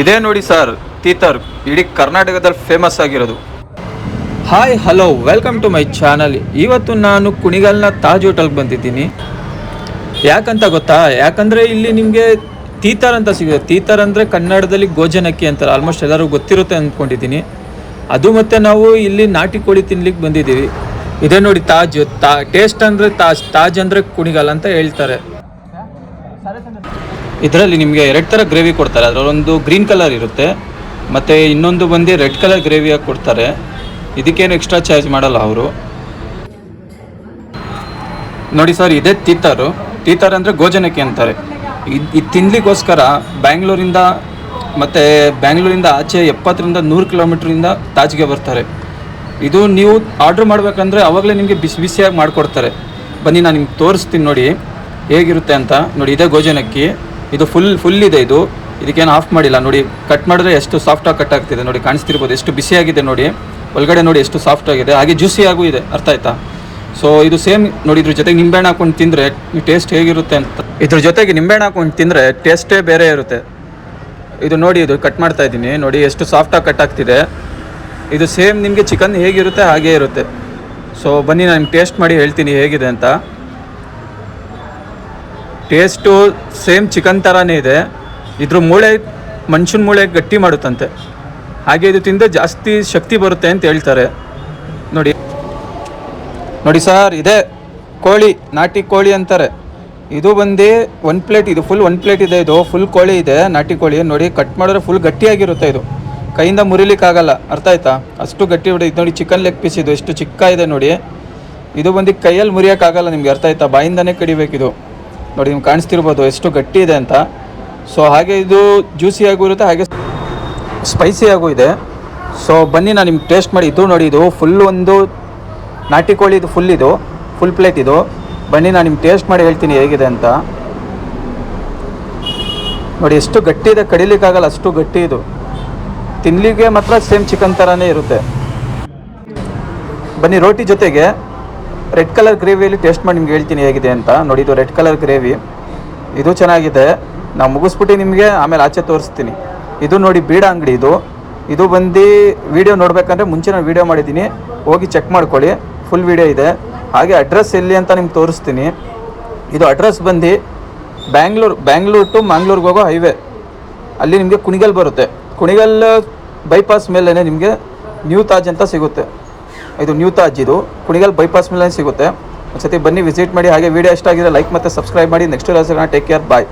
ಇದೇ ನೋಡಿ ಸರ್ ತೀತರ್ ಇಡೀ ಕರ್ನಾಟಕದಲ್ಲಿ ಫೇಮಸ್ ಆಗಿರೋದು. Hi hello welcome to my channel ಇವತ್ತು ನಾನು ಕುಣಿಗಲ್ನ ತಾಜ್ ಹೋಟೆಲ್ಗೆ ಬಂದಿದ್ದೀನಿ. ಯಾಕಂತ ಗೊತ್ತಾ? ಯಾಕಂದರೆ ಇಲ್ಲಿ ನಿಮಗೆ ತೀತರ್ ಅಂತ ಸಿಗುತ್ತೆ. ತೀತರ್ ಅಂದರೆ ಕನ್ನಡದಲ್ಲಿ ಗೋಜನಕ್ಕಿ ಅಂತಾರೆ. ಆಲ್ಮೋಸ್ಟ್ ಎಲ್ಲರೂ ಗೊತ್ತಿರುತ್ತೆ ಅಂದ್ಕೊಂಡಿದ್ದೀನಿ. ಅದು ಮತ್ತು ನಾವು ಇಲ್ಲಿ ನಾಟಿ ಕೋಳಿ ತಿನ್ಲಿಕ್ಕೆ ಬಂದಿದ್ದೀವಿ. ಇದೇ ನೋಡಿ ತಾಜ್, ತಾ ಟೇಸ್ಟ್ ಅಂದರೆ ತಾಜ್ ತಾಜ್ ಅಂದರೆ ಕುಣಿಗಲ್ ಅಂತ ಹೇಳ್ತಾರೆ. ಇದರಲ್ಲಿ ನಿಮಗೆ ಎರಡು ಥರ ಗ್ರೇವಿ ಕೊಡ್ತಾರೆ. ಅದರಲ್ಲೊಂದು ಗ್ರೀನ್ ಕಲರ್ ಇರುತ್ತೆ. ಮತ್ತು ಇನ್ನೊಂದು ಬಂದು ರೆಡ್ ಕಲರ್ ಗ್ರೇವಿಯಾಗಿ ಕೊಡ್ತಾರೆ. ಇದಕ್ಕೇನು ಎಕ್ಸ್ಟ್ರಾ ಚಾರ್ಜ್ ಮಾಡಲ್ಲ ಅವರು. ನೋಡಿ ಸರ್, ಇದೇ ತೀತಾರು. ತೀತಾರ್ ಅಂದರೆ ಗೋಜನಕ್ಕೆ ಅಂತಾರೆ. ಇದು ಇದು ತಿನ್ಲಿಕ್ಕೋಸ್ಕರ ಬ್ಯಾಂಗ್ಳೂರಿಂದ ಮತ್ತು ಬ್ಯಾಂಗ್ಳೂರಿಂದ ಆಚೆ ಎಪ್ಪತ್ತರಿಂದ ನೂರು ಕಿಲೋಮೀಟ್ರಿಂದ ತಾಜ್ಗೆ ಬರ್ತಾರೆ. ಇದು ನೀವು ಆರ್ಡ್ರ್ ಮಾಡಬೇಕಂದ್ರೆ ಅವಾಗಲೇ ನಿಮಗೆ ಬಿಸಿ ಬಿಸಿಯಾಗಿ ಮಾಡಿಕೊಡ್ತಾರೆ. ಬನ್ನಿ, ನಾನು ನಿಮ್ಗೆ ತೋರಿಸ್ತೀನಿ ನೋಡಿ. ಹೇಗಿರುತ್ತೆ ಅಂತ ನೋಡಿ, ಇದೇ ಗೋಜನಕ್ಕಿ ಇದು ಫುಲ್ ಫುಲ್ ಇದೆ ಇದು. ಇದಕ್ಕೇನು ಆಫ್ ಮಾಡಿಲ್ಲ. ನೋಡಿ ಕಟ್ ಮಾಡಿದ್ರೆ ಎಷ್ಟು ಸಾಫ್ಟಾಗಿ ಕಟ್ ಆಗ್ತಿದೆ. ನೋಡಿ, ಕಾಣಿಸ್ತಿರ್ಬೋದು. ಎಷ್ಟು ಬಿಸಿಯಾಗಿದೆ ನೋಡಿ. ಒಳಗಡೆ ನೋಡಿ ಎಷ್ಟು ಸಾಫ್ಟ್ ಆಗಿದೆ. ಹಾಗೆ ಜ್ಯೂಸಿಯಾಗೂ ಇದೆ. ಅರ್ಥ ಆಯ್ತಾ? ಸೊ ಇದು ಸೇಮ್ ನೋಡಿ, ಇದ್ರ ಜೊತೆಗೆ ನಿಂಬೆಹಣ್ಣು ಹಾಕೊಂಡು ತಿಂದರೆ ಟೇಸ್ಟ್ ಹೇಗಿರುತ್ತೆ ಅಂತ. ಇದ್ರ ಜೊತೆಗೆ ನಿಂಬೆಹಣ್ಣು ಹಾಕೊಂಡು ತಿಂದರೆ ಟೇಸ್ಟೇ ಬೇರೆ ಇರುತ್ತೆ. ಇದು ನೋಡಿ, ಇದು ಕಟ್ ಮಾಡ್ತಾ ಇದ್ದೀನಿ. ನೋಡಿ, ಎಷ್ಟು ಸಾಫ್ಟಾಗಿ ಕಟ್ ಆಗ್ತಿದೆ. ಇದು ಸೇಮ್ ನಿಮಗೆ ಚಿಕನ್ ಹೇಗಿರುತ್ತೆ, ಹಾಗೇ ಇರುತ್ತೆ. ಸೊ ಬನ್ನಿ, ನಾನು ಟೇಸ್ಟ್ ಮಾಡಿ ಹೇಳ್ತೀನಿ ಹೇಗಿದೆ ಅಂತ. ಟೇಸ್ಟು ಸೇಮ್ ಚಿಕನ್ ಥರನೇ ಇದೆ. ಇದ್ರ ಮೂಳೆ ಮನುಷ್ಯನ ಮೂಳೆ ಗಟ್ಟಿ ಮಾಡುತ್ತಂತೆ. ಹಾಗೆ ಇದು ತಿಂದರೆ ಜಾಸ್ತಿ ಶಕ್ತಿ ಬರುತ್ತೆ ಅಂತ ಹೇಳ್ತಾರೆ. ನೋಡಿ. ನೋಡಿ ಸರ್, ಇದೆ. ಕೋಳಿ, ನಾಟಿ ಕೋಳಿ ಅಂತಾರೆ. ಇದು ಬಂದು ಒಂದು ಪ್ಲೇಟ್ ಇದು ಫುಲ್ ಒಂದು ಪ್ಲೇಟ್ ಇದೆ ಇದು. ಫುಲ್ ಕೋಳಿ ಇದೆ, ನಾಟಿ ಕೋಳಿ. ನೋಡಿ ಕಟ್ ಮಾಡಿದ್ರೆ ಫುಲ್ ಗಟ್ಟಿಯಾಗಿರುತ್ತೆ ಇದು. ಕೈಯಿಂದ ಮುರಿಲಿಕ್ಕಾಗಲ್ಲ. ಅರ್ಥ ಆಯ್ತಾ? ಅಷ್ಟು ಗಟ್ಟಿ ಇದು ನೋಡಿ ಚಿಕನ್ ಲೆಗ್ ಪೀಸ್ ಇದು. ಎಷ್ಟು ಚಿಕ್ಕ ಇದೆ ನೋಡಿ. ಇದು ಬಂದು ಕೈಯಲ್ಲಿ ಮುರಿಯೋಕ್ಕಾಗಲ್ಲ ನಿಮಗೆ. ಅರ್ಥ ಆಯ್ತಾ? ಬಾಯಿಂದನೇ ಕಡಿಬೇಕಿದು. ನೋಡಿ, ನಿಮ್ಗೆ ಕಾಣಿಸ್ತಿರ್ಬೋದು ಎಷ್ಟು ಗಟ್ಟಿ ಇದೆ ಅಂತ. ಸೊ ಹಾಗೆ ಇದು ಜ್ಯೂಸಿಯಾಗೂ ಇರುತ್ತೆ, ಹಾಗೆ ಸ್ಪೈಸಿಯಾಗೂ ಇದೆ. ಸೊ ಬನ್ನಿ, ನಾನು ನಿಮ್ಗೆ ಟೇಸ್ಟ್ ಮಾಡಿ. ಇದು ನೋಡಿ, ಇದು ಫುಲ್ ಒಂದು ನಾಟಿ ಕೋಳಿ ಇದು ಫುಲ್ ಇದು ಫುಲ್ ಪ್ಲೇಟ್ ಇದು. ಬನ್ನಿ, ನಾನು ನಿಮ್ಗೆ ಟೇಸ್ಟ್ ಮಾಡಿ ಹೇಳ್ತೀನಿ ಹೇಗಿದೆ ಅಂತ. ನೋಡಿ, ಎಷ್ಟು ಗಟ್ಟಿ ಇದೆ, ಕಡಿಲಿಕ್ಕಾಗಲ್ಲ, ಅಷ್ಟು ಗಟ್ಟಿ ಇದು. ತಿನ್ಲಿಕ್ಕೆ ಮಾತ್ರ ಸೇಮ್ ಚಿಕನ್ ಥರನೇ ಇರುತ್ತೆ. ಬನ್ನಿ, ರೋಟಿ ಜೊತೆಗೆ ರೆಡ್ ಕಲರ್ ಗ್ರೇವಿಯಲ್ಲಿ ಟೇಸ್ಟ್ ಮಾಡಿ ನಿಮ್ಗೆ ಹೇಳ್ತೀನಿ ಹೇಗಿದೆ ಅಂತ. ನೋಡಿ, ಇದು ರೆಡ್ ಕಲರ್ ಗ್ರೇವಿ. ಇದು ಚೆನ್ನಾಗಿದೆ. ನಾವು ಮುಗಿಸ್ಬಿಟ್ಟು ನಿಮಗೆ ಆಮೇಲೆ ಆಚೆ ತೋರಿಸ್ತೀನಿ. ಇದು ನೋಡಿ ಬೀಡ ಅಂಗಡಿ ಇದು. ಇದು ಬಂದು ವೀಡಿಯೋ ನೋಡಬೇಕಂದ್ರೆ ಮುಂಚೆ ನಾನು ವೀಡಿಯೋ ಮಾಡಿದ್ದೀನಿ. ಹೋಗಿ ಚೆಕ್ ಮಾಡ್ಕೊಳ್ಳಿ. ಫುಲ್ ವೀಡಿಯೋ ಇದೆ. ಹಾಗೆ ಅಡ್ರೆಸ್ ಎಲ್ಲಿ ಅಂತ ನಿಮ್ಗೆ ತೋರಿಸ್ತೀನಿ. ಇದು ಅಡ್ರೆಸ್ ಬಂದು ಬ್ಯಾಂಗ್ಳೂರು ಬ್ಯಾಂಗ್ಳೂರು ಟು ಮಂಗ್ಳೂರ್ಗೆ ಹೋಗೋ ಹೈವೇ. ಅಲ್ಲಿ ನಿಮಗೆ ಕುಣಿಗಲ್ ಬರುತ್ತೆ. ಕುಣಿಗಲ್ ಬೈಪಾಸ್ ಮೇಲೇ ನಿಮಗೆ ನ್ಯೂ ತಾಜ್ ಅಂತ ಸಿಗುತ್ತೆ. ಇದು ನ್ಯೂ ತಾಜ್ ಇದು. ಕುಣಿಗಲ್ ಬೈಪಾಸ್ ಮೇಲೆ ಸಿಗುತ್ತೆ. ಒಂದ್ಸತಿ ಬನ್ನಿ ವಿಸಿಟ್ ಮಾಡಿ. ಹಾಗೆ ವಿಡಿಯೋ ಇಷ್ಟ ಆಗಿದೆ ಲೈಕ್ ಮತ್ತು ಸಬ್ಸ್ಕ್ರೈಬ್ ಮಾಡಿ. Next take care bye